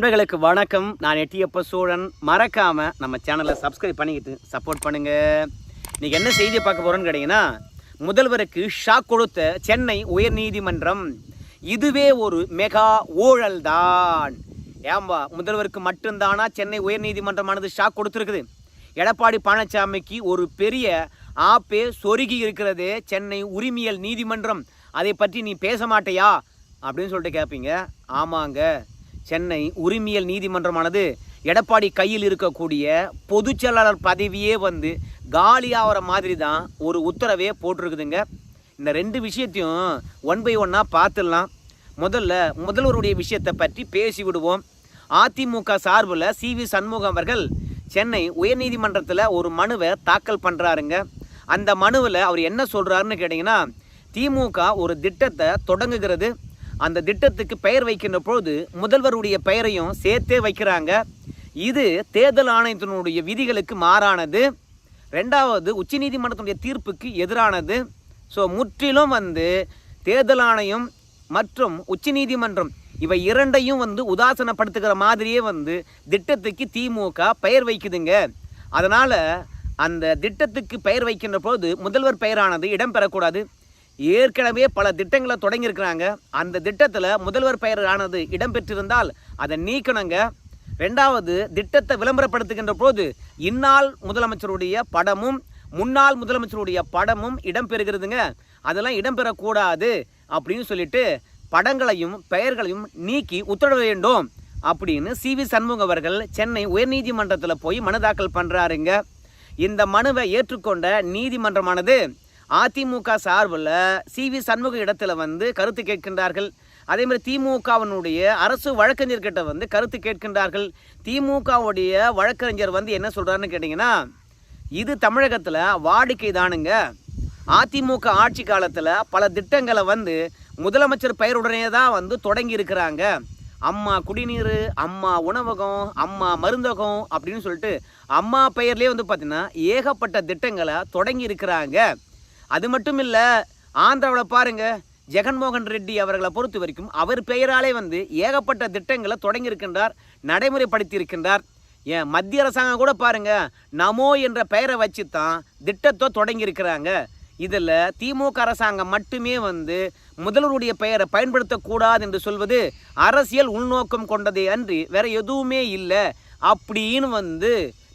நண்பர்களுக்கு வணக்கம். நான் எட்டியப்ப சோழன். மறக்காம நம்ம சேனலை சப்ஸ்கிரைப் பண்ணிக்கிட்டு சப்போர்ட் பண்ணுங்க. இன்னைக்கு என்ன செய்தியை பார்க்க போறோம்னு கேட்டீங்கன்னா முதல்வருக்கு ஷாக் கொடுத்த சென்னை உயர்நீதிமன்றம் இதுவே ஒரு மெகா ஊழல் தான் ஏம்பா முதல்வருக்கு மட்டும்தானா சென்னை உயர்நீதிமன்றமானது ஷாக் கொடுத்துருக்குது? எடப்பாடி பழனிசாமிக்கு ஒரு பெரிய ஆப்பே சொருகி இருக்கிறது சென்னை உரிமையல் நீதிமன்றம். அதை பற்றி நீ பேச மாட்டையா? அப்படின்னு சொல்லிட்டு கேட்பீங்க ஆமாங்க. சென்னை உரிமையல் நீதிமன்றமானது எடப்பாடி கையில் இருக்கக்கூடிய பொதுச் செயலாளர் பதவியே வந்து காலியாகிற மாதிரி தான் ஒரு உத்தரவே போட்டிருக்குதுங்க. இந்த ரெண்டு விஷயத்தையும் ஒன் பை ஒன்னாக பார்த்துடலாம். முதல்ல முதல்வருடைய விஷயத்தை பற்றி பேசி விடுவோம் அதிமுக சார்பில் சி வி சண்முகம் அவர்கள் சென்னை உயர்நீதிமன்றத்தில் ஒரு மனுவை தாக்கல் பண்ணுறாருங்க அந்த மனுவில் அவர் என்ன சொல்கிறாருன்னு கேட்டிங்கன்னா திமுக ஒரு திட்டத்தை தொடங்குகிறது. அந்த திட்டத்துக்கு பெயர் வைக்கின்ற பொழுது முதல்வருடைய பெயரையும் சேர்த்தே வைக்கிறாங்க. இது தேர்தல் ஆணையத்தினுடைய விதிகளுக்கு மாறானது. ரெண்டாவது உச்சநீதிமன்றத்தினுடைய தீர்ப்புக்கு எதிரானது. ஸோ முற்றிலும் வந்து தேர்தல் ஆணையம் மற்றும் உச்சநீதிமன்றம் இவை இரண்டையும் வந்து உதாசனப்படுத்துகிற மாதிரியே வந்து திட்டத்துக்கு திமுக பெயர் வைக்குதுங்க. அதனால் அந்த திட்டத்துக்கு பெயர் வைக்கின்ற போது முதல்வர் பெயரானது இடம்பெறக்கூடாது. ஏற்கனவே பல திட்டங்களை தொடங்கியிருக்கிறாங்க. அந்த திட்டத்தில் முதல்வர் பெயரானது இடம்பெற்றிருந்தால் அதை நீக்கணுங்க. ரெண்டாவது திட்டத்தை விளம்பரப்படுத்துகின்ற போது இந்நாள் முதலமைச்சருடைய படமும் முன்னாள் முதலமைச்சருடைய படமும் இடம்பெறுகிறதுங்க. அதெல்லாம் இடம்பெறக்கூடாது அப்படின்னு சொல்லிட்டு படங்களையும் பெயர்களையும் நீக்கி உத்தரவிட வேண்டும் அப்படின்னு சி வி சண்முகம் அவர்கள் சென்னை உயர்நீதிமன்றத்தில் போய் மனு தாக்கல் பண்ணுறாருங்க இந்த மனுவை ஏற்றுக்கொண்ட நீதிமன்றமானது அதிமுக சார்பில் சி வி சண்முக இடத்துல வந்து கருத்து கேட்கின்றார்கள். அதே மாதிரி திமுகவினுடைய அரசு வழக்கறிஞர்கிட்ட வந்து கருத்து கேட்கின்றார்கள். திமுகவுடைய வழக்கறிஞர் வந்து என்ன சொல்கிறாருன்னு கேட்டிங்கன்னா இது தமிழகத்தில் வாடிக்கை தானுங்க. அதிமுக ஆட்சி காலத்தில் பல திட்டங்களை வந்து முதலமைச்சர் பெயருடனே தான் வந்து தொடங்கி இருக்கிறாங்க. அம்மா குடிநீர் அம்மா உணவகம் அம்மா மருந்தகம் அப்படின்னு சொல்லிட்டு அம்மா பெயர்லேயே வந்து பார்த்திங்கன்னா ஏகப்பட்ட திட்டங்களை தொடங்கி இருக்கிறாங்க. அது மட்டும் இல்லை ஆந்திராவில் பாருங்கள் ஜெகன்மோகன் ரெட்டி அவர்களை பொறுத்த வரைக்கும் அவர் பெயராலே வந்து ஏகப்பட்ட திட்டங்களை தொடங்கியிருக்கின்றார் நடைமுறைப்படுத்தியிருக்கின்றார். ஏன் மத்திய அரசாங்கம் கூட பாருங்க நமோ என்ற பெயரை வச்சு தான் திட்டத்தை தொடங்கியிருக்கிறாங்க. இதில் திமுக அரசாங்கம் மட்டுமே வந்து முதல்வருடைய பெயரை பயன்படுத்தக்கூடாது என்று சொல்வது அரசியல் உள்நோக்கம் கொண்டதே அன்றி வேற எதுவுமே இல்லை அப்படின்னு வந்து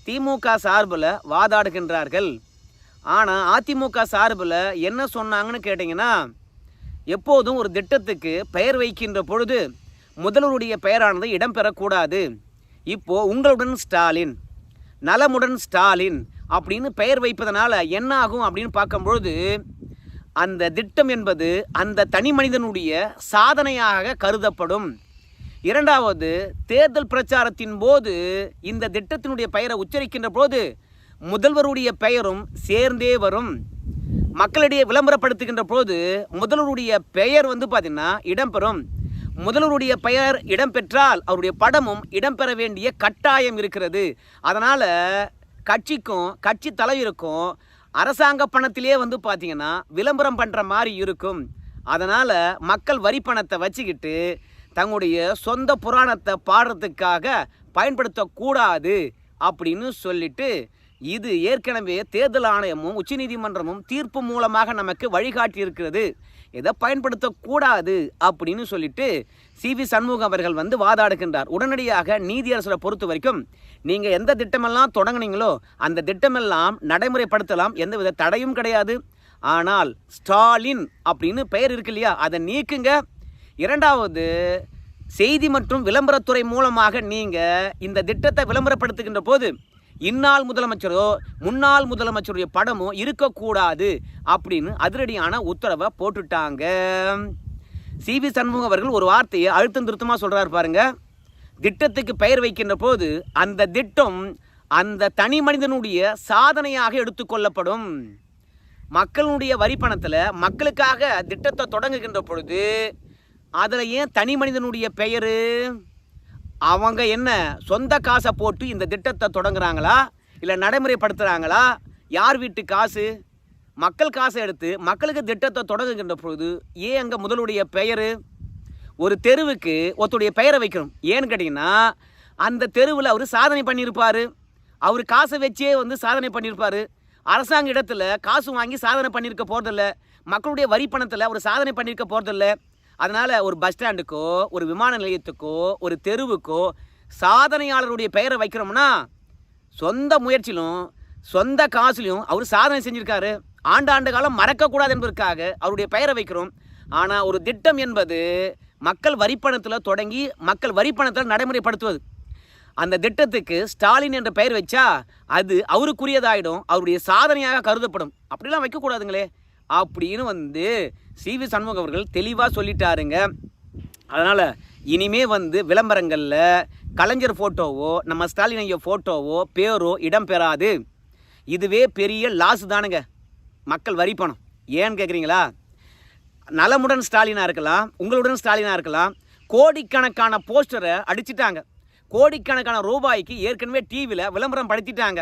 திமுக சார்பில் வாதாடுகின்றார்கள். ஆனால் அதிமுக சார்பில் என்ன சொன்னாங்கன்னு கேட்டிங்கன்னா எப்போதும் ஒரு திட்டத்துக்கு பெயர் வைக்கின்ற பொழுது முதல்வருடைய பெயரானது இடம்பெறக்கூடாது. இப்போது உங்களுடன் ஸ்டாலின் நலமுடன் ஸ்டாலின் அப்படின்னு பெயர் வைப்பதனால் என்ன ஆகும் அப்படின்னு பார்க்கும்பொழுது அந்த திட்டம் என்பது அந்த தனி மனிதனுடைய சாதனையாக கருதப்படும். இரண்டாவது தேர்தல் பிரச்சாரத்தின் போது இந்த திட்டத்தினுடைய பெயரை உச்சரிக்கின்ற போது முதல்வருடைய பெயரும் சேர்ந்தே வரும். மக்களிடையே விளம்பரப்படுத்துகின்ற போது முதல்வருடைய பெயர் வந்து பார்த்திங்கன்னா இடம்பெறும் முதல்வருடைய பெயர் இடம்பெற்றால் அவருடைய படமும் இடம்பெற வேண்டிய கட்டாயம் இருக்கிறது. அதனால் கட்சிக்கும் கட்சி தலைவருக்கும் அரசாங்க பணத்திலே வந்து பார்த்திங்கன்னா விளம்பரம் பண்ணுற மாதிரி இருக்கும். அதனால் மக்கள் வரி பணத்தை வச்சுக்கிட்டு தங்களுடைய சொந்த புராணத்தை பாடுறதுக்காக பயன்படுத்தக்கூடாது அப்படின்னு சொல்லிட்டு இது ஏற்கனவே தேர்தல் ஆணையமும் உச்சநீதிமன்றமும் தீர்ப்பு மூலமாக நமக்கு வழிகாட்டி இருக்கிறது இதை பயன்படுத்தக்கூடாது அப்படின்னு சொல்லிட்டு சி. வி. சண்முகம் அவர்கள் வந்து வாதாடுகின்றார். உடனடியாக நீதியரசரை பொறுத்த வரைக்கும் நீங்கள் எந்த திட்டமெல்லாம் தொடங்குனீங்களோ அந்த திட்டமெல்லாம் நடைமுறைப்படுத்தலாம். எந்தவித தடையும் கிடையாது. ஆனால் ஸ்டாலின் அப்படின்னு பெயர் இருக்கு இல்லையா? அதை நீக்குங்க. இரண்டாவது செய்தி மற்றும் விளம்பரத்துறை மூலமாக நீங்கள் இந்த திட்டத்தை விளம்பரப்படுத்துகின்ற போது இந்நாள் முதலமைச்சரோ முன்னாள் முதலமைச்சருடைய படமோ இருக்கக்கூடாது அப்படின்னு அதிரடியான உத்தரவை போட்டுட்டாங்க. சி. வி. சண்முகம் அவர்கள் ஒரு வார்த்தையை அழுத்தம் திருத்தமாக சொல்கிறாரு பாருங்க. திட்டத்துக்கு பெயர் வைக்கின்ற போது அந்த திட்டம் அந்த தனி மனிதனுடைய சாதனையாக எடுத்துக்கொள்ளப்படும் மக்களுடைய வரி பணத்தில் மக்களுக்காக திட்டத்தை தொடங்குகின்ற பொழுது அதில் ஏன் தனி மனிதனுடைய பெயர்? அவங்க என்ன சொந்த காசை போட்டு இந்த திட்டத்தை தொடங்குறாங்களா? இல்லை நடைமுறைப்படுத்துகிறாங்களா யார் வீட்டு காசு? மக்கள் காசை எடுத்து மக்களுக்கு திட்டத்தை தொடங்குகின்ற பொழுது ஏன் அங்கே முதலுடைய பெயர்? ஒரு தெருவுக்கு ஒருத்தருடைய பெயரை வைக்கணும். ஏன்னு கேட்டிங்கன்னா அந்த தெருவில் அவர் சாதனை பண்ணியிருப்பார். அவர் காசை வச்சே வந்து சாதனை பண்ணியிருப்பார். அரசாங்க இடத்துல காசு வாங்கி சாதனை பண்ணியிருக்க போகிறதில்ல மக்களுடைய வரி பணத்தில் அவர் சாதனை பண்ணியிருக்க போகிறதில்ல அதனால் ஒரு பஸ் ஸ்டாண்டுக்கோ ஒரு விமான நிலையத்துக்கோ ஒரு தெருவுக்கோ சாதனையாளருடைய பெயரை வைக்கிறோம்னா சொந்த முயற்சியிலும் சொந்த காசுலையும் அவர் சாதனை செஞ்சுருக்காரு. ஆண்டாண்டு காலம் மறக்கக்கூடாது என்பதற்காக அவருடைய பெயரை வைக்கிறோம். ஆனால் ஒரு திட்டம் என்பது மக்கள் வரிப்பணத்தில் தொடங்கி மக்கள் வரிப்பணத்தில் நடைமுறைப்படுத்துவது. அந்த திட்டத்துக்கு ஸ்டாலின் என்ற பெயர் வச்சா அது அவருக்குரியதாயிடும் அவருடைய சாதனையாக கருதப்படும். அப்படிலாம் வைக்கக்கூடாதுங்களே. அப்படின்னு வந்து சி வி சண்முகம் அவர்கள் தெளிவாக சொல்லிட்டாருங்க. அதனால் இனிமே வந்து விளம்பரங்களில் கலைஞர் ஃபோட்டோவோ நம்ம ஸ்டாலின் ஐயா ஃபோட்டோவோ பேரோ இடம் பெறாது. இதுவே பெரிய லாஸ் தானுங்க. மக்கள் வரி பணம். ஏன்னு கேட்குறீங்களா நலமுடன் ஸ்டாலினாக இருக்கலாம் உங்களுடன் ஸ்டாலினாக இருக்கலாம். கோடிக்கணக்கான போஸ்டரை அடிச்சிட்டாங்க. கோடிக்கணக்கான ரூபாய்க்கு ஏற்கனவே டிவியில் விளம்பரம் படுத்திட்டாங்க.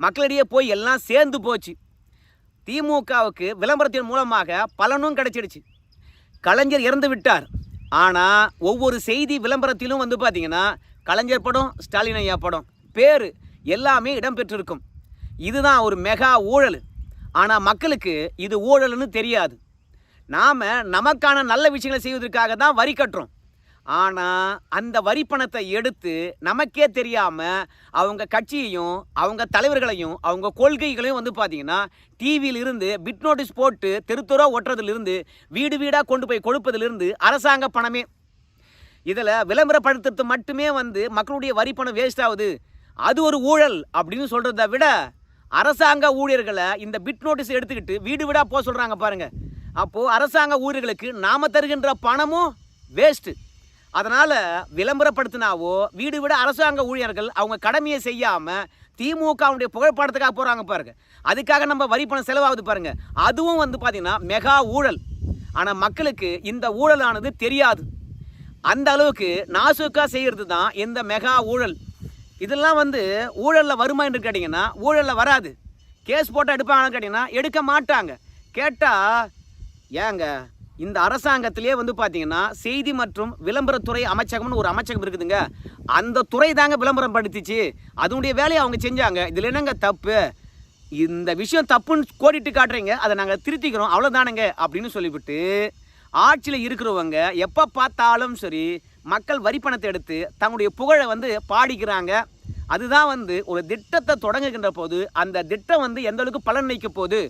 மக்களிடையே போய் எல்லாம் சேர்ந்து போச்சு. திமுகவுக்கு விளம்பரத்தின் மூலமாக பலனும் கிடைச்சிடுச்சு. கலைஞர் இறந்து விட்டார். ஆனால் ஒவ்வொரு செய்தி விளம்பரத்திலும் வந்து பார்த்தீங்கன்னா கலைஞர் படம் ஸ்டாலின் ஐயா படம் பேர் எல்லாமே இடம்பெற்றிருக்கும். இதுதான் ஒரு மெகா ஊழல். ஆனால் மக்களுக்கு இது ஊழல்னு தெரியாது. நாம் நமக்கான நல்ல விஷயங்களை செய்வதற்காக தான் வரி கட்டுறோம். ஆனால் அந்த வரி பணத்தை எடுத்து நமக்கே தெரியாமல் அவங்க கட்சியையும் அவங்க தலைவர்களையும் அவங்க கொள்கைகளையும் வந்து பார்த்தீங்கன்னா டிவியிலிருந்து பிட் நோட்டீஸ் போட்டு தெருத்துறா ஒட்டுறதுலேருந்து வீடு வீடாக கொண்டு போய் கொடுப்பதிலிருந்து அரசாங்க பணமே. இதில் விளம்பரப்படுத்துறது மட்டுமே வந்து மக்களுடைய வரி பணம் வேஸ்ட் ஆகுது. அது ஒரு ஊழல் அப்படின்னு சொல்கிறத விட அரசாங்க ஊழியர்களை இந்த பிட் நோட்டீஸ் எடுத்துக்கிட்டு வீடு வீடாக போக சொல்கிறாங்க பாருங்கள் அப்போது அரசாங்க ஊழியர்களுக்கு நாம் தருகின்ற பணமும் வேஸ்ட்டு அதனால் விளம்பரப்படுத்தினாவோ வீடு விட அரசாங்க ஊழியர்கள் அவங்க கடமையை செய்யாமல் திமுகவுடைய புகைப்படத்துக்காக போகிறாங்க பாருங்க. அதுக்காக நம்ம வரி பணம் செலவாகுது பாருங்க. அதுவும் வந்து பார்த்திங்கன்னா மெகா ஊழல். ஆனால் மக்களுக்கு இந்த ஊழலானது தெரியாது. அந்த அளவுக்கு நாசுக்காக செய்கிறது தான் இந்த மெகா ஊழல். இதெல்லாம் வந்து ஊழலில் வருமா என்று கேட்டிங்கன்னா ஊழலில் வராது. கேஸ் போட்டு எடுப்பாங்கன்னு கேட்டிங்கன்னா எடுக்க மாட்டாங்க. கேட்டால் ஏங்க இந்த அரசாங்கத்திலே வந்து பார்த்தீங்கன்னா செய்தி மற்றும் விளம்பரத்துறை அமைச்சகம்னு ஒரு அமைச்சகம் இருக்குதுங்க. அந்த துறை தாங்க விளம்பரம் படுத்திச்சு. அதனுடைய வேலையை அவங்க செஞ்சாங்க. இதில் என்னங்க தப்பு? இந்த விஷயம் தப்புன்னு கோடிட்டு காட்டுறீங்க. அதை நாங்கள் திருத்திக்கிறோம். அவ்வளோதானுங்க அப்படின்னு சொல்லிவிட்டு ஆட்சியில் இருக்கிறவங்க எப்போ பார்த்தாலும் சரி மக்கள் வரி பணத்தை எடுத்து தங்களுடைய புகழை வந்து பாடிக்கிறாங்க. அதுதான் வந்து ஒரு திட்டத்தை தொடங்குகின்ற போது அந்த திட்டம் வந்து எந்த அளவுக்கு பலன் வைக்க போகுது?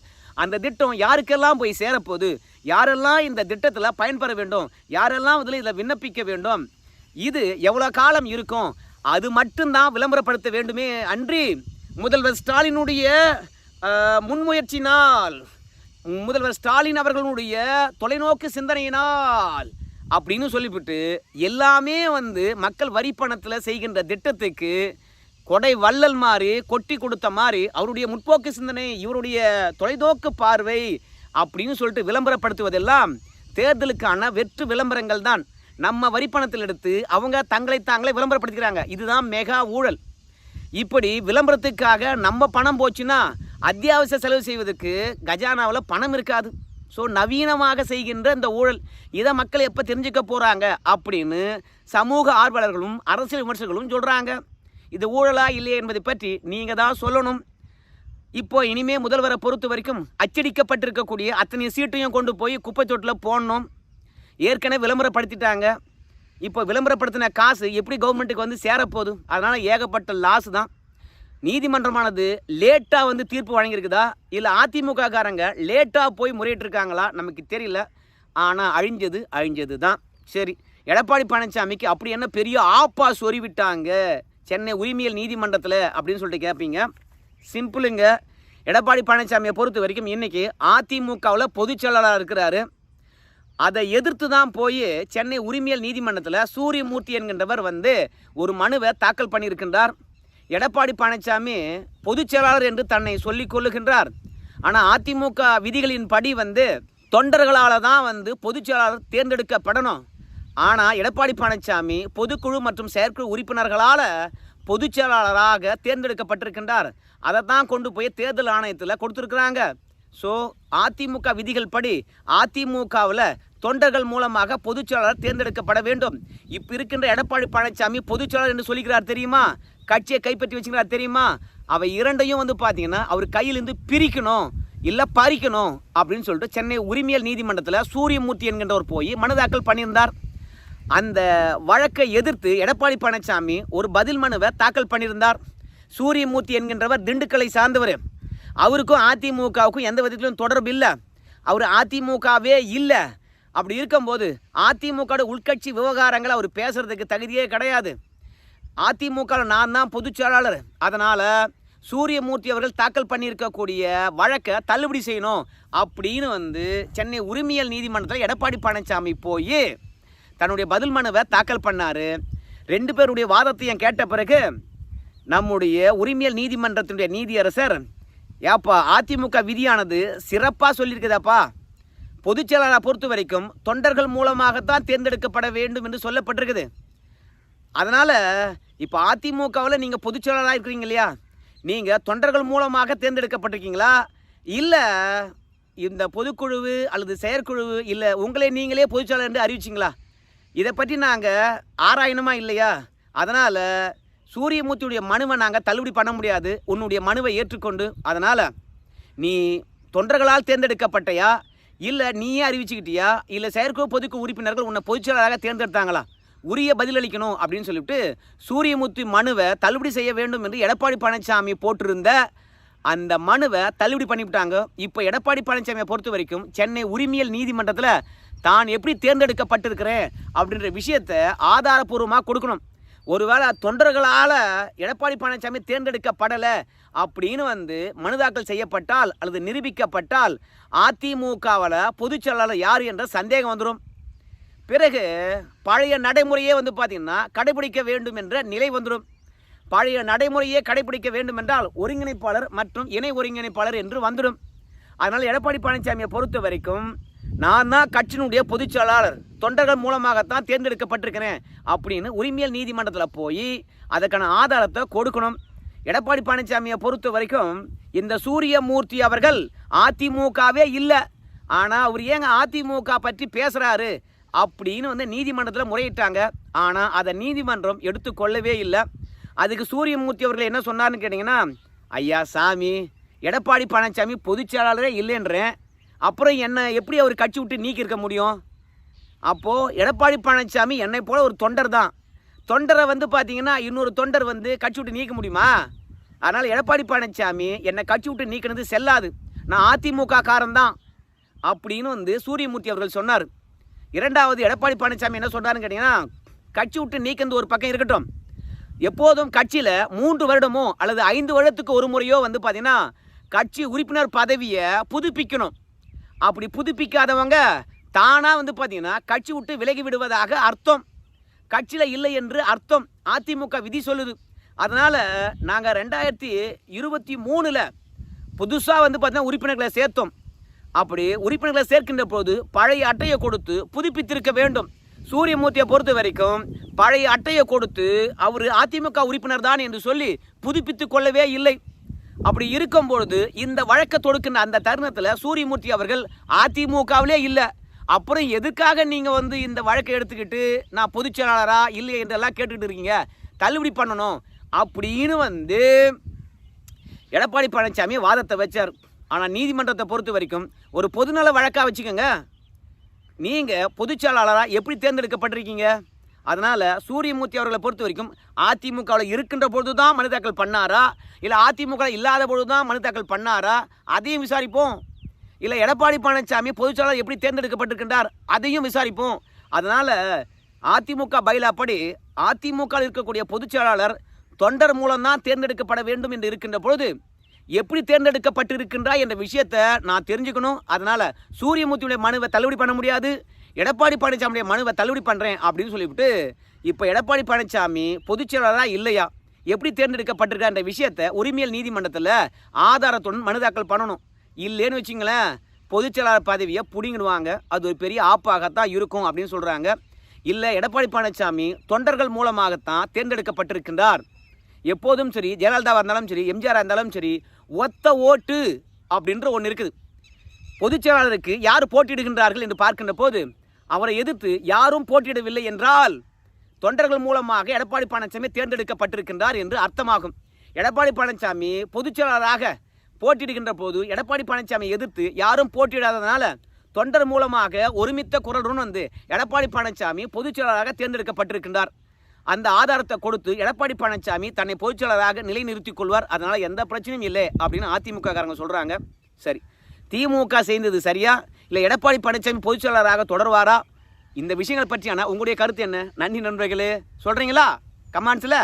அந்த திட்டம் யாருக்கெல்லாம் போய் சேரப்போகுது யாரெல்லாம் இந்த திட்டத்தில் பயன்பெற வேண்டும் யாரெல்லாம் இதில் இதில் விண்ணப்பிக்க வேண்டும் இது எவ்வளோ காலம் இருக்கும் அது மட்டும்தான் விளம்பரப்படுத்த வேண்டுமே அன்றி முதல்வர் ஸ்டாலினுடைய முன்முயற்சினால் முதல்வர் ஸ்டாலின் அவர்களுடைய தொலைநோக்கு சிந்தனையினால் அப்படின்னு சொல்லிவிட்டு எல்லாமே வந்து மக்கள் வரி பணத்தில் செய்கின்ற திட்டத்துக்கு கொடை வள்ளல் மாதிரி கொட்டி கொடுத்த மாதிரி அவருடைய முற்போக்கு சிந்தனை இவருடைய தொலைநோக்கு பார்வை அப்படின்னு சொல்லிட்டு விளம்பரப்படுத்துவதெல்லாம் தேர்தலுக்கான வெற்று விளம்பரங்கள் தான். நம்ம வரிப்பணத்தில் எடுத்து அவங்க தங்களை தாங்களே விளம்பரப்படுத்திக்கிறாங்க. இதுதான் மெகா ஊழல். இப்படி விளம்பரத்துக்காக நம்ம பணம் போச்சுன்னா அத்தியாவசிய செலவு செய்வதற்கு கஜானாவில் பணம் இருக்காது. ஸோ நவீனமாக செய்கின்ற இந்த ஊழல் இதை மக்கள் எப்போ தெரிஞ்சுக்க போகிறாங்க அப்படின்னு சமூக ஆர்வலர்களும் அரசியல் விமர்சகர்களும் சொல்கிறாங்க இது ஊழலா இல்லையா என்பதை பற்றி நீங்கள் தான் சொல்லணும். இப்போ இனிமே முதல்வரை பொறுத்த வரைக்கும் அச்சடிக்கப்பட்டிருக்கக்கூடிய அத்தனை சீட்டையும் கொண்டு போய் குப்பை தொட்டில் போடணும். ஏற்கனவே விளம்பரப்படுத்திட்டாங்க. இப்போ விளம்பரப்படுத்தின காசு எப்படி கவர்மெண்ட்டுக்கு வந்து சேரப்போகுது? அதனால் ஏகப்பட்ட லாஸ் தான். நீதிமன்றமானது லேட்டாக வந்து தீர்ப்பு வழங்கியிருக்குதா? இல்லை அதிமுக காரங்க லேட்டாக போய் முறையிட்டிருக்காங்களா? நமக்கு தெரியல. ஆனால் அழிஞ்சது அழிஞ்சது தான். சரி எடப்பாடி பழனிசாமிக்கு அப்படி என்ன பெரிய ஆப்பா சொறிவிட்டாங்க? சென்னை உரிமையல் நீதிமன்றத்தில் அப்படின்னு சொல்லிட்டு கேட்பீங்க சிம்பிளுங்க. எடப்பாடி பழனிசாமியை பொறுத்த வரைக்கும் இன்றைக்கி அதிமுகவில் பொதுச் செயலாளராக இருக்கிறாரு. அதை எதிர்த்து தான் போய் சென்னை உரிமையல் நீதிமன்றத்தில் சூரியமூர்த்தி என்கின்றவர் வந்து ஒரு மனுவை தாக்கல் பண்ணியிருக்கின்றார். எடப்பாடி பழனிசாமி பொதுச் செயலாளர் என்று தன்னை சொல்லிக் கொள்ளுகின்றார். ஆனால் அதிமுக விதிகளின் படி வந்து தொண்டர்களால் தான் வந்து பொதுச் செயலாளர் தேர்ந்தெடுக்கப்படணும். ஆனால் எடப்பாடி பழனிசாமி பொதுக்குழு மற்றும் செயற்குழு உறுப்பினர்களால் பொதுச் செயலாளராக தேர்ந்தெடுக்கப்பட்டிருக்கின்றார். அதை தான் கொண்டு போய் தேர்தல் ஆணையத்தில் கொடுத்துருக்குறாங்க. ஸோ அதிமுக விதிகள் படி அதிமுகவில் தொண்டர்கள் மூலமாக பொதுச்செயலாளர் தேர்ந்தெடுக்கப்பட வேண்டும். இப்போ இருக்கின்ற எடப்பாடி பழனிசாமி பொதுச்செயலாளர் என்று சொல்லிக்கிறார் தெரியுமா? கட்சியை கைப்பற்றி வச்சுக்கிறார் தெரியுமா? அவை இரண்டையும் வந்து பார்த்தீங்கன்னா அவர் கையிலிருந்து பிரிக்கணும் இல்லை பறிக்கணும் அப்படின்னு சொல்லிட்டு சென்னை உரிமையல் நீதிமன்றத்தில் சூரியமூர்த்தி என்கின்றவர் போய் மனு தாக்கல் பண்ணியிருந்தார். அந்த வழக்கை எதிர்த்து எடப்பாடி பழனிசாமி ஒரு பதில் மனுவை தாக்கல் பண்ணியிருந்தார். சூரியமூர்த்தி என்கின்றவர் திண்டுக்கலை சார்ந்தவர். அவருக்கும் அதிமுகவுக்கும் எந்த விதத்திலும் தொடர்பு இல்லை. அவர் அதிமுகவே இல்லை. அப்படி இருக்கும்போது அதிமுக உள்கட்சி விவகாரங்களை அவர் பேசுறதுக்கு தகுதியே கிடையாது. அதிமுக நான் தான் பொதுச் செயலாளர். அதனால் சூரியமூர்த்தி அவர்கள் தாக்கல் பண்ணியிருக்கக்கூடிய வழக்கை தள்ளுபடி செய்யணும் அப்படின்னு வந்து சென்னை உரிமையல் நீதிமன்றத்தில் எடப்பாடி பழனிசாமி போய் தன்னுடைய பதில் மனுவை தாக்கல் பண்ணார். ரெண்டு பேருடைய வாதத்தையும் கேட்ட பிறகு நம்முடைய உரிமையல் நீதிமன்றத்தினுடைய நீதியரசர் ஏப்பா அதிமுக விதியானது சிறப்பாக சொல்லியிருக்குதாப்பா. பொதுச் செயலாளரை பொறுத்த வரைக்கும் தொண்டர்கள் மூலமாகத்தான் தேர்ந்தெடுக்கப்பட வேண்டும் என்று சொல்லப்பட்டிருக்குது. அதனால் இப்போ அதிமுகவில் நீங்கள் பொதுச் செயலாளராக இருக்கிறீங்க இல்லையா? நீங்கள் தொண்டர்கள் மூலமாக தேர்ந்தெடுக்கப்பட்டிருக்கீங்களா? இல்லை இந்த பொதுக்குழு அல்லது செயற்குழு இல்லை உங்களை நீங்களே பொதுச்செயலாளர் என்று அறிவிச்சிங்களா? இதை பற்றி நாங்கள் ஆராயணுமா இல்லையா? அதனால் சூரியமூர்த்தியுடைய மனுவை நாங்கள் தள்ளுபடி பண்ண முடியாது. உன்னுடைய மனுவை ஏற்றுக்கொண்டு. அதனால் நீ தொண்டர்களால் தேர்ந்தெடுக்கப்பட்டயா? இல்லை நீயே அறிவிச்சுக்கிட்டியா? இல்லை செயற்குழு பொதுக்கு உறுப்பினர்கள் உன்னை பொதுச்செயலாளராக தேர்ந்தெடுத்தாங்களா? உரிய பதிலளிக்கணும் அப்படின்னு சொல்லிவிட்டு சூரியமூர்த்தி மனுவை தள்ளுபடி செய்ய வேண்டும் என்று எடப்பாடி பழனிசாமி போட்டிருந்த அந்த மனுவை தள்ளுபடி பண்ணிவிட்டாங்க. இப்போ எடப்பாடி பழனிசாமியை பொறுத்த வரைக்கும் சென்னை உரிமையல் நீதிமன்றத்தில் தான் எப்படி தேர்ந்தெடுக்கப்பட்டிருக்கிறேன் அப்படின்ற விஷயத்தை ஆதாரபூர்வமாக கொடுக்கணும். ஒருவேளை தொண்டர்களால் எடப்பாடி பழனிசாமி தேர்ந்தெடுக்கப்படலை அப்படின்னு வந்து மனு தாக்கல் செய்யப்பட்டால் அல்லது நிரூபிக்கப்பட்டால் அதிமுகவில் பொதுச் செயலாளர் யார் என்ற சந்தேகம் வந்துடும் பிறகு பழைய நடைமுறையே வந்து பார்த்திங்கன்னா கடைபிடிக்க வேண்டும் என்ற நிலை வந்துடும் பழைய நடைமுறையே கடைபிடிக்க வேண்டும் என்றால் ஒருங்கிணைப்பாளர் மற்றும் இணை ஒருங்கிணைப்பாளர் என்று வந்துடும் அதனால் எடப்பாடி பழனிசாமியை பொறுத்த வரைக்கும் நான் தான் கட்சியினுடைய பொதுச் செயலாளர் தொண்டர்கள் மூலமாகத்தான் தேர்ந்தெடுக்கப்பட்டிருக்கிறேன் அப்படின்னு உரிமையல் நீதிமன்றத்தில் போய் அதற்கான ஆதாரத்தை கொடுக்கணும். எடப்பாடி பழனிசாமியை பொறுத்த வரைக்கும் இந்த சூரியமூர்த்தி அவர்கள் அதிமுகவே இல்லை. ஆனால் அவர் ஏங்க அதிமுக பற்றி பேசுகிறாரு அப்படின்னு வந்து நீதிமன்றத்தில் முறையிட்டாங்க. ஆனால் அதை நீதிமன்றம் எடுத்துக்கொள்ளவே இல்லை. அதுக்கு சூரியமூர்த்தி அவர்கள் என்ன சொன்னார்னு கேட்டிங்கன்னா ஐயா சாமி எடப்பாடி பழனிசாமி பொதுச் செயலாளரே இல்லைன்றேன். அப்புறம் என்ன எப்படி அவர் கட்சி விட்டு நீக்கி இருக்க முடியும்? அப்போது எடப்பாடி பழனிசாமி என்னை போல் ஒரு தொண்டர் தான். தொண்டரை வந்து பார்த்தீங்கன்னா இன்னொரு தொண்டர் வந்து கட்சி விட்டு நீக்க முடியுமா? அதனால் எடப்பாடி பழனிசாமி என்னை கட்சி விட்டு நீக்கினது செல்லாது. நான் அதிமுக காரன் தான். அப்படின்னு வந்து சூரியமூர்த்தி அவர்கள் சொன்னார். இரண்டாவது எடப்பாடி பழனிசாமி என்ன சொன்னாருன்னு கேட்டிங்கன்னா கட்சி விட்டு நீக்கிறது ஒரு பக்கம் இருக்கட்டும். எப்போதும் கட்சியில் மூன்று வருடமோ அல்லது ஐந்து வருடத்துக்கு ஒரு முறையோ வந்து பார்த்தீங்கன்னா கட்சி உறுப்பினர் பதவியை புதுப்பிக்கணும். அப்படி புதுப்பிக்காதவங்க தானாக வந்து பார்த்தீங்கன்னா கட்சி விட்டு விலகி விடுவதாக அர்த்தம். கட்சியில் இல்லை என்று அர்த்தம். அதிமுக விதி சொல்லுது. அதனால் நாங்கள் ரெண்டாயிரத்தி இருபத்தி மூணில் புதுசாக வந்து பார்த்தீங்கன்னா உறுப்பினர்களை சேர்த்தோம். அப்படி உறுப்பினர்களை சேர்க்கின்ற போது பழைய அட்டையை கொடுத்து புதுப்பித்திருக்க வேண்டும். சூரியமூர்த்தியை பொறுத்த வரைக்கும் பழைய அட்டையை கொடுத்து அவர் அதிமுக உறுப்பினர் தான் என்று சொல்லி புதுப்பித்து கொள்ளவே இல்லை. அப்படி இருக்கும் பொழுது இந்த வழக்கை தொடுக்கின்ற அந்த தருணத்தில் சூரியமூர்த்தி அவர்கள் அதிமுகவிலே இல்லை. அப்புறம் எதுக்காக நீங்கள் வந்து இந்த வழக்கை எடுத்துக்கிட்டு நான் பொதுச் செயலாளரா இல்லை என்றெல்லாம் கேட்டுக்கிட்டு இருக்கீங்க? தள்ளுபடி பண்ணணும். அப்படின்னு வந்து எடப்பாடி பழனிசாமி வாதத்தை வச்சார். ஆனால் நீதிமன்றத்தை பொறுத்த வரைக்கும் ஒரு பொதுநல வழக்காக வச்சுக்கோங்க. நீங்கள் பொதுச் செயலாளராக எப்படி தேர்ந்தெடுக்கப்பட்டிருக்கீங்க? அதனால் சூரியமூர்த்தி அவர்களை பொறுத்த வரைக்கும் அதிமுகவில் இருக்கின்ற பொழுது தான் மனு தாக்கல் பண்ணாரா? இல்லை அதிமுக இல்லாத பொழுது தான் மனு தாக்கல் பண்ணாரா? அதையும் விசாரிப்போம். இல்லை எடப்பாடி பழனிசாமி பொதுச்செயலாளர் எப்படி தேர்ந்தெடுக்கப்பட்டிருக்கின்றார் அதையும் விசாரிப்போம். அதனால் அதிமுக பயிலாப்படி அதிமுக இருக்கக்கூடிய பொதுச்செயலாளர் தொண்டர் மூலம்தான் தேர்ந்தெடுக்கப்பட வேண்டும் என்று இருக்கின்ற பொழுது எப்படி தேர்ந்தெடுக்கப்பட்டிருக்கின்றா என்ற விஷயத்தை நான் தெரிஞ்சுக்கணும். அதனால் சூரியமூர்த்தியுடைய மனுவை தள்ளுபடி பண்ண முடியாது. எடப்பாடி பழனிசாமியுடைய மனுவை தள்ளுபடி பண்ணுறேன் அப்படின்னு சொல்லிவிட்டு இப்போ எடப்பாடி பழனிசாமி பொதுச் செயலாளராக இல்லையா? எப்படி தேர்ந்தெடுக்கப்பட்டிருக்கான்ற விஷயத்தை உரிமையல் நீதிமன்றத்தில் ஆதாரத்துடன் மனு தாக்கல் பண்ணணும். இல்லைன்னு வச்சிங்களேன் பொதுச் செயலாளர் பதவியை பிடிங்கிடுவாங்க. அது ஒரு பெரிய ஆப்பாகத்தான் இருக்கும் அப்படின்னு சொல்கிறாங்க இல்லை எடப்பாடி பழனிசாமி தொண்டர்கள் மூலமாகத்தான் தேர்ந்தெடுக்கப்பட்டிருக்கின்றார். எப்போதும் சரி ஜெயலலிதாவாக இருந்தாலும் சரி எம்ஜிஆராக இருந்தாலும் சரி ஒத்த ஓட்டு அப்படின்ற ஒன்று இருக்குது. பொதுச் செயலாளருக்கு யார் போட்டியிடுகின்றார்கள் என்று பார்க்கின்ற போது அவரை எதிர்த்து யாரும் போட்டியிடவில்லை என்றால் தொண்டர்கள் மூலமாக எடப்பாடி பழனிசாமி தேர்ந்தெடுக்கப்பட்டிருக்கின்றார் என்று அர்த்தமாகும். எடப்பாடி பழனிசாமி பொதுச்செயலாளராக போட்டியிடுகின்ற போது எடப்பாடி பழனிசாமி எதிர்த்து யாரும் போட்டியிடாததுனால தொண்டர் மூலமாக ஒருமித்த குரலுடன் வந்து எடப்பாடி பழனிசாமி பொதுச்செயலாளராக தேர்ந்தெடுக்கப்பட்டிருக்கின்றார். அந்த ஆதாரத்தை கொடுத்து எடப்பாடி பழனிசாமி தன்னை பொதுச்செயலராக நிலைநிறுத்திக் கொள்வார். அதனால் எந்த பிரச்சனையும் இல்லை அப்படின்னு அதிமுக காரங்க சொல்கிறாங்க சரி. திமுக செய்தது சரியா? இல்லை எடப்பாடி பழனிசாமி பொதுச்செயலாளராக தொடர்வாரா? இந்த விஷயங்கள் பற்றியான உங்களுடைய கருத்து என்ன? நன்றி நண்பர்களே. சொல்கிறீங்களா கமெண்ட்ஸில்?